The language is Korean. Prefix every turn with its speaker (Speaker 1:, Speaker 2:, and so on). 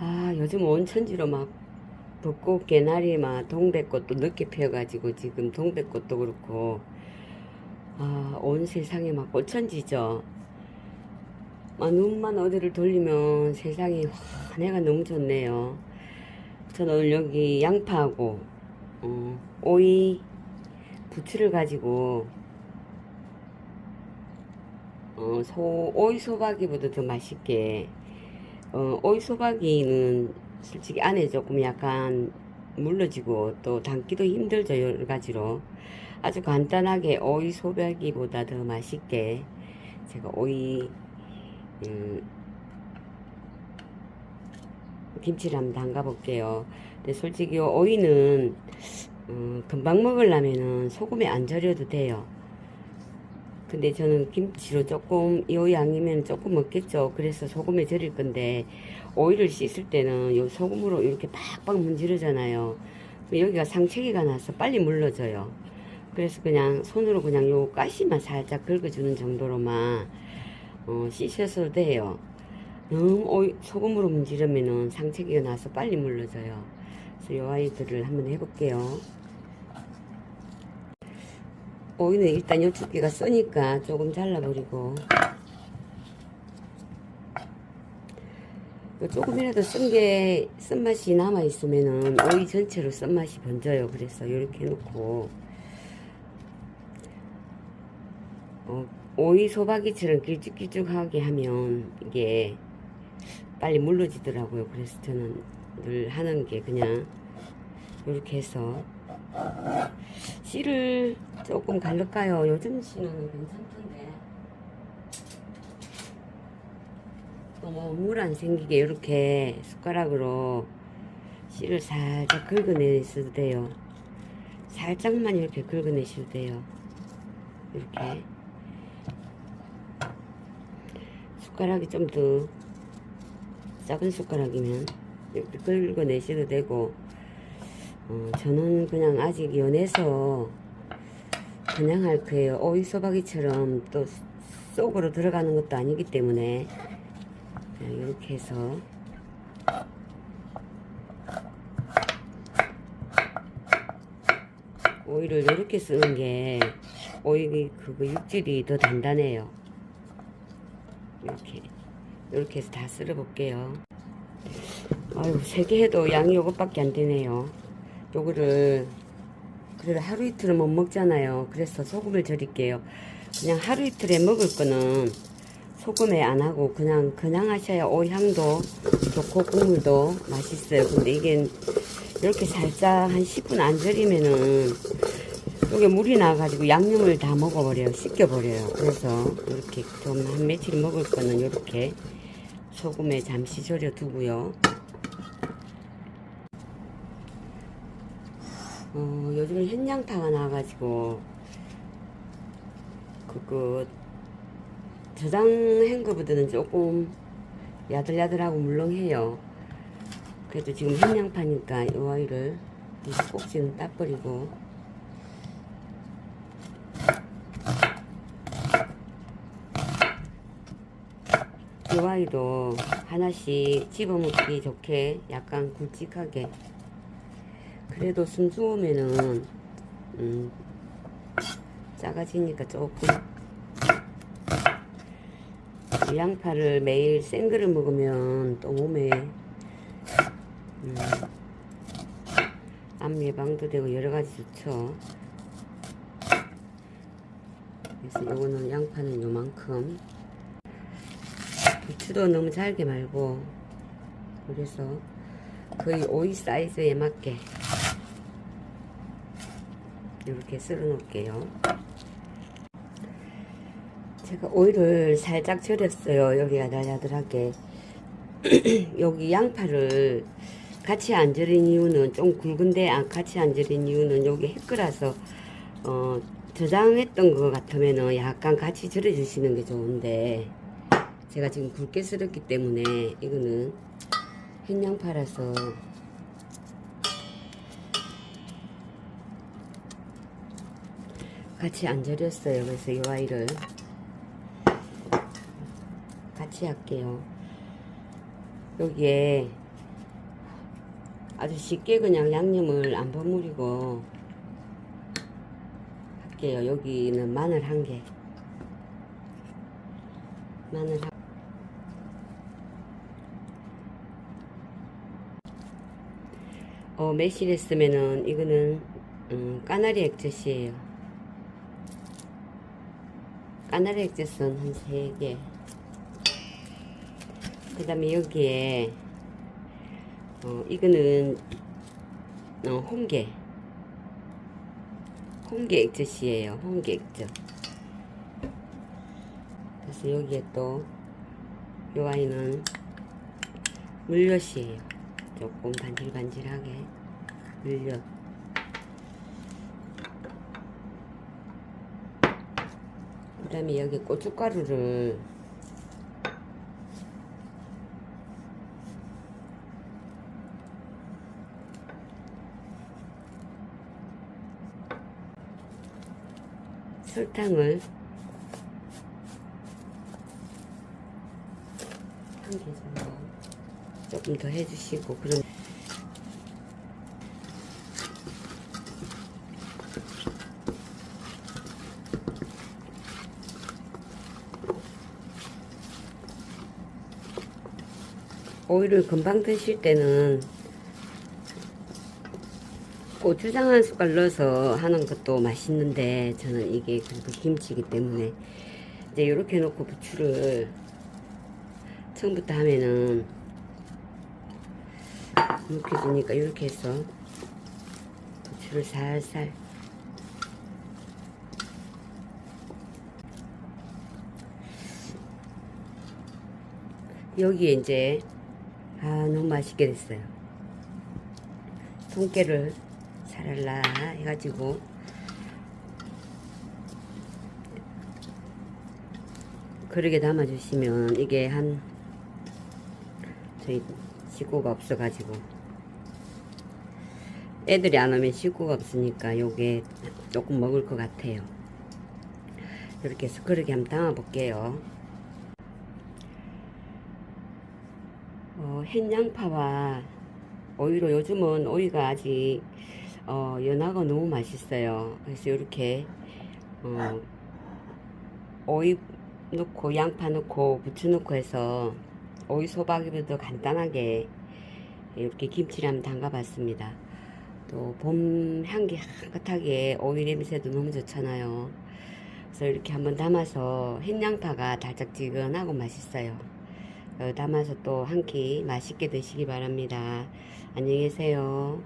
Speaker 1: 아, 요즘 온천지로 막 벚꽃, 개나리, 막 동백꽃도 늦게 피어가지고 지금 동백꽃도 그렇고, 아, 온 세상에 막 꽃천지죠. 막 눈만 어디를 돌리면 세상이 환해가 너무 좋네요. 저는 오늘 여기 양파하고, 어, 오이, 부추를 가지고, 어, 소, 오이 소박이보다 더 맛있게, 어, 오이 소박이는 솔직히 안에 조금 약간 물러지고 또 담기도 힘들죠, 여러 가지로. 아주 간단하게 오이 소박이보다 더 맛있게 제가 오이, 음, 김치를 한번 담가 볼게요. 근데 솔직히 요 오이는, 어, 금방 먹으려면은 소금에 안 절여도 돼요. 근데 저는 김치로 조금 이 양이면 조금 먹겠죠. 그래서 소금에 절일 건데 오이를 씻을 때는 요 소금으로 이렇게 팍팍 문지르잖아요. 여기가 상체기가 나서 빨리 물러져요. 그래서 그냥 손으로 그냥 요 가시만 살짝 긁어주는 정도로만 어, 씻어도 돼요. 너무 오이, 소금으로 문지르면은 상체기가 나서 빨리 물러져요. 그래서 요 아이들을 한번 해볼게요. 오이는 일단 요 두께가 쓰니까 조금 잘라버리고. 요 조금이라도 쓴 게 쓴맛이 남아있으면은 오이 전체로 쓴맛이 번져요. 그래서 이렇게 해놓고. 어, 오이 소박이처럼 길쭉길쭉하게 하면 이게 빨리 물러지더라고요. 그래서 저는 늘 하는 게 그냥 이렇게 해서 씨를 조금 갈를까요? 요즘 씨는 괜찮던데. 너무 물 안 생기게 이렇게 숟가락으로 씨를 살짝 긁어내셔도 돼요. 살짝만 이렇게 긁어내셔도 돼요. 이렇게. 숟가락이 좀 더 작은 숟가락이면 이렇게 긁어내셔도 되고 어, 저는 그냥 아직 연해서 그냥 할 거예요. 오이 소박이처럼 또 속으로 들어가는 것도 아니기 때문에 이렇게 해서 오이를 이렇게 쓰는 게 오이 그거 육질이 더 단단해요. 이렇게 이렇게 해서 다 쓸어 볼게요. 아유 세 개 해도 양이 요것밖에 안 되네요. 요거를 그래도 하루 이틀은 못 먹잖아요. 그래서 소금을 절일게요. 그냥 하루 이틀에 먹을 거는 소금에 안 하고 그냥 그냥 하셔야 오향도 좋고 국물도 맛있어요. 근데 이게 이렇게 살짝 한 10분 안 절이면은 여기 물이 나가지고 양념을 다 먹어버려요. 씻겨버려요. 그래서 이렇게 좀 한 며칠 먹을 거는 이렇게 소금에 잠시 절여 두고요. 어, 요즘 현양파가 나와가지고, 그거, 저장한 거보다는 조금 야들야들하고 물렁해요. 그래도 지금 현양파니까 이 아이를 이 꼭지는 따버리고, 이 아이도 하나씩 집어먹기 좋게 약간 굵직하게 그래도 숨죽으면은 음, 작아지니까 조금. 이 양파를 매일 생거를 먹으면 또 몸에 음, 암 예방도 되고 여러 가지 좋죠. 그래서 요거는 양파는 요만큼. 부추도 너무 잘게 말고 그래서 거의 오이 사이즈에 맞게 이렇게 썰어 놓을게요. 제가 오이를 살짝 절였어요. 여기 야들야들하게. 여기 양파를 같이 안 절인 이유는 좀 굵은데 안 같이 안 절인 이유는 여기 햇거라서 어, 저장했던 것 같으면은 약간 같이 절여 주시는 게 좋은데 제가 지금 굵게 썰었기 때문에 이거는 흰양파라서 같이 안 절였어요. 그래서 이 아이를 같이 할게요. 여기에 아주 쉽게 그냥 양념을 안 버무리고 할게요. 여기는 마늘 한 개. 마늘 한 어, 매실 했으면은 이거는 음, 까나리 액젓이에요. 액젓은 한 3개. 그 다음에 여기에 어, 이거는 어, 홍게 홍게 액젓이에요. 홍게 액젓. 그래서 여기에 또요 아이는 물엿이에요. 조금 반질반질하게 물엿. 그 다음에 여기 고춧가루를 설탕을 한 개 정도 조금 더 해주시고 그런 오이를 금방 드실 때는 고추장 한 숟갈 넣어서 하는 것도 맛있는데 저는 이게 그래도 김치이기 때문에 이제 이렇게 놓고 부추를 처음부터 하면은 이렇게 주니까 이렇게 해서 부추를 살살 여기에 이제 아 너무 맛있게 됐어요. 통깨를 사랄라 해가지고. 그릇에 담아주시면 이게 한 저희 식구가 없어가지고. 애들이 안 오면 식구가 없으니까 요게 조금 먹을 것 같아요. 이렇게 해서 그릇에 한번 담아볼게요 어, 햇양파와 오이로 요즘은 오이가 아직 어, 연하가 너무 맛있어요. 그래서 이렇게 어, 오이 넣고 양파 넣고 부추 넣고 해서 오이 소박이보다 간단하게 이렇게 김치를 한번 담가봤습니다. 또 봄 향기 향긋하게 오이 냄새도 너무 좋잖아요. 그래서 이렇게 한번 담아서 햇양파가 달짝지근하고 맛있어요. 어, 담아서 또 한 끼 맛있게 드시기 바랍니다. 안녕히 계세요.